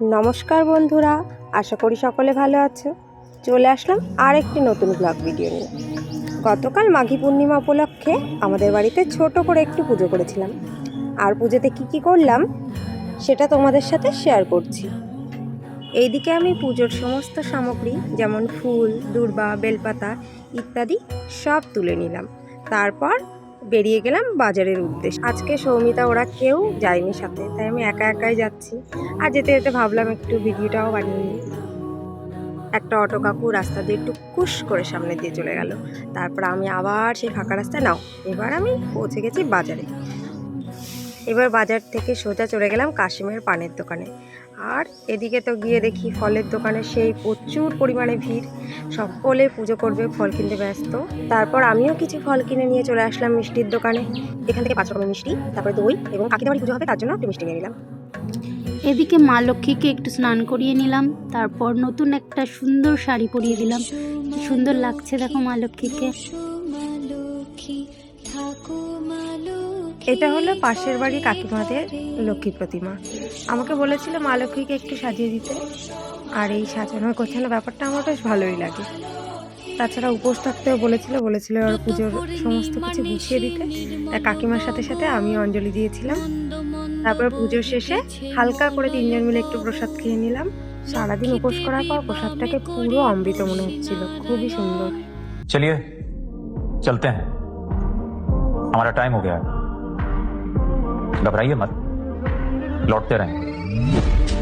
নমস্কার বন্ধুরা, আশা করি সকলে ভালো আছো। চলে আসলাম আর একটি নতুন ব্লগ ভিডিও নিয়ে। গতকাল মাঘী পূর্ণিমা উপলক্ষে আমাদের বাড়িতে ছোট করে একটু পুজো করেছিলাম। আর পুজোতে কি কি করলাম, সেটা তোমাদের সাথে শেয়ার করছি। এইদিকে আমি পুজোর সমস্ত সামগ্রী, যেমন ফুল, দূর্বা, বেলপাতা ইত্যাদি সব তুলে নিলাম। তারপর বেরিয়ে গেলাম বাজারের উদ্দেশ্যে। আজকে সৌমিতা, ওরা কেউ যায়নি সাথে, তাই আমি একা একাই যাচ্ছি। আর যেতে যেতে ভাবলাম একটু ভিডিওটাও বানিয়ে নিই। একটা অটো কাকু রাস্তা দিয়ে একটু কুশ করে সামনে দিয়ে চলে গেল। তারপর আমি আবার সেই ফাঁকা রাস্তায়, নাও, এবার আমি পৌঁছে গেছি বাজারে। এবার বাজার থেকে সোজা চলে গেলাম কাশিমের পানের দোকানে। আর এদিকে তো গিয়ে দেখি ফলের দোকানে সেই প্রচুর পরিমাণে ভিড়। সকলে পুজো করবে ফল কিনতে ব্যস্ত। তারপর আমিও কিছু ফল কিনে নিয়ে চলে আসলাম মিষ্টির দোকানে। এখান থেকে পাঁচ রকমের মিষ্টি তারপরে দই এবং কাকিতে বাড়ি পুজো হবে তার জন্য একটু মিষ্টি নিয়ে নিলাম। এদিকে মা লক্ষ্মীকে একটু স্নান করিয়ে নিলাম তারপর নতুন একটা সুন্দর শাড়ি পরিয়ে দিলাম। সুন্দর লাগছে দেখো মা লক্ষ্মীকে। এটা হলো পাশের বাড়ি কাকিমাদের লক্ষ্মী প্রতিমা আমাকে বলেছিল মা লক্ষ্মীকে একটু সাজিয়ে দিতে আর এই সাজানোর গোছানো ব্যাপারটা আমার বেশ ভালোই লাগে তাছাড়া উপোস থাকতেও বলেছিল বলেছিল ওর পুজোর সমস্ত কিছু গুছিয়ে দিতে তাই কাকিমার সাথে সাথে আমি অঞ্জলি দিয়েছিলাম তারপর পুজো শেষে হালকা করে তিনজন মিলে একটু প্রসাদ খেয়ে নিলাম সারাদিন উপোস করার পর প্রসাদটাকে পুরো অমৃত মনে হচ্ছিল খুবই সুন্দর चलिए चलते हैं हमारा टाइम हो गया है घबराइए मत। लौटते रहें।